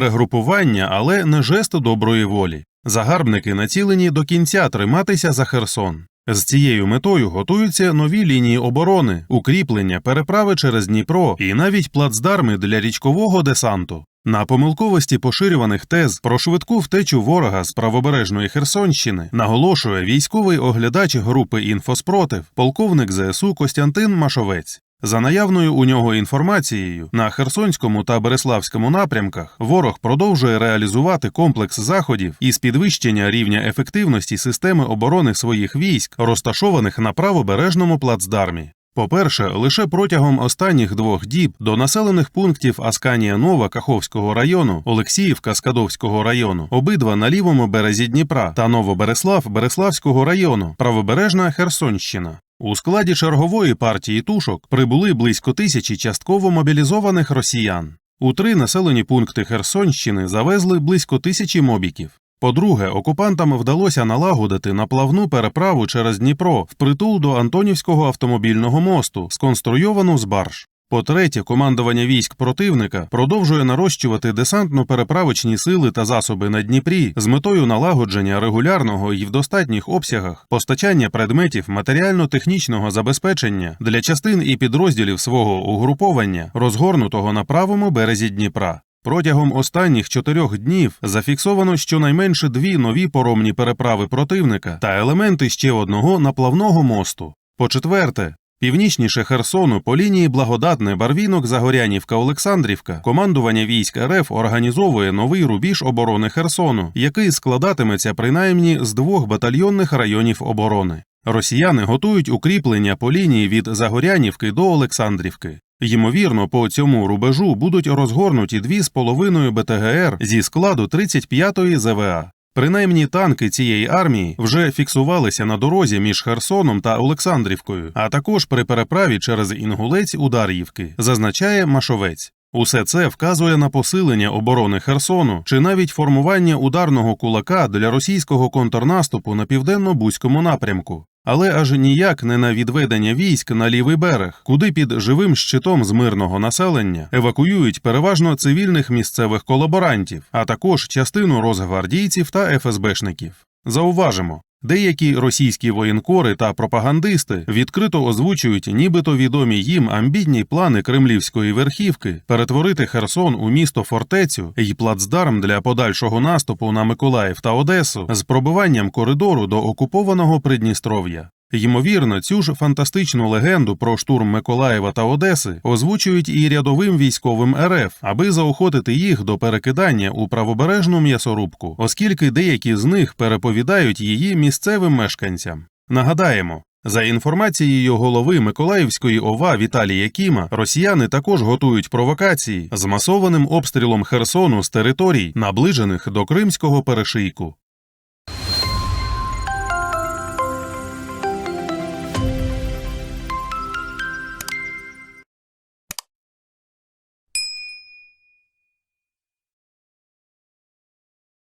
перегрупування, але не жест доброї волі. Загарбники націлені до кінця триматися за Херсон. З цією метою готуються нові лінії оборони, укріплення, переправи через Дніпро і навіть плацдарми для річкового десанту. На помилковості поширюваних тез про швидку втечу ворога з правобережної Херсонщини наголошує військовий оглядач групи інфоспротив, полковник ЗСУ Костянтин Машовець. За наявною у нього інформацією, на Херсонському та Береславському напрямках ворог продовжує реалізувати комплекс заходів із підвищення рівня ефективності системи оборони своїх військ, розташованих на правобережному плацдармі. По-перше, лише протягом останніх двох діб до населених пунктів Асканія Нова Каховського району, Олексіївка Скадовського району, обидва на лівому березі Дніпра та Новобереслав Береславського району, правобережна Херсонщина. У складі чергової партії тушок прибули близько тисячі частково мобілізованих росіян. У три населені пункти Херсонщини завезли близько тисячі мобіків. По-друге, окупантам вдалося налагодити наплавну переправу через Дніпро впритул до Антонівського автомобільного мосту, сконструйовану з барж. По-третє, командування військ противника продовжує нарощувати десантно-переправочні сили та засоби на Дніпрі з метою налагодження регулярного і в достатніх обсягах постачання предметів матеріально-технічного забезпечення для частин і підрозділів свого угруповання, розгорнутого на правому березі Дніпра. Протягом останніх чотирьох днів зафіксовано щонайменше дві нові поромні переправи противника та елементи ще одного наплавного мосту. По-четверте, північніше Херсону по лінії Благодатне Барвінок Загорянівка Олександрівка командування військ РФ організовує новий рубіж оборони Херсону, який складатиметься принаймні з двох батальйонних районів оборони. Росіяни готують укріплення по лінії від Загорянівки до Олександрівки. Ймовірно, по цьому рубежу будуть розгорнуті дві з половиною БТГР зі складу 35-ї ЗВА. Принаймні танки цієї армії вже фіксувалися на дорозі між Херсоном та Олександрівкою, а також при переправі через Інгулець у Дар'ївки, зазначає Машовець. Усе це вказує на посилення оборони Херсону чи навіть формування ударного кулака для російського контрнаступу на південно-бузькому напрямку. Але аж ніяк не на відведення військ на лівий берег, куди під живим щитом з мирного населення евакуюють переважно цивільних місцевих колаборантів, а також частину розгвардійців та ФСБшників. Зауважимо. Деякі російські воєнкори та пропагандисти відкрито озвучують нібито відомі їм амбітні плани кремлівської верхівки перетворити Херсон у місто фортецю і плацдарм для подальшого наступу на Миколаїв та Одесу з пробиванням коридору до окупованого Придністров'я. Ймовірно, цю ж фантастичну легенду про штурм Миколаєва та Одеси озвучують і рядовим військовим РФ, аби заохотити їх до перекидання у правобережну м'ясорубку, оскільки деякі з них переповідають її місцевим мешканцям. Нагадаємо. За інформацією голови Миколаївської ОВА Віталія Кіма, росіяни також готують провокації з масованим обстрілом Херсону з територій, наближених до Кримського перешийку.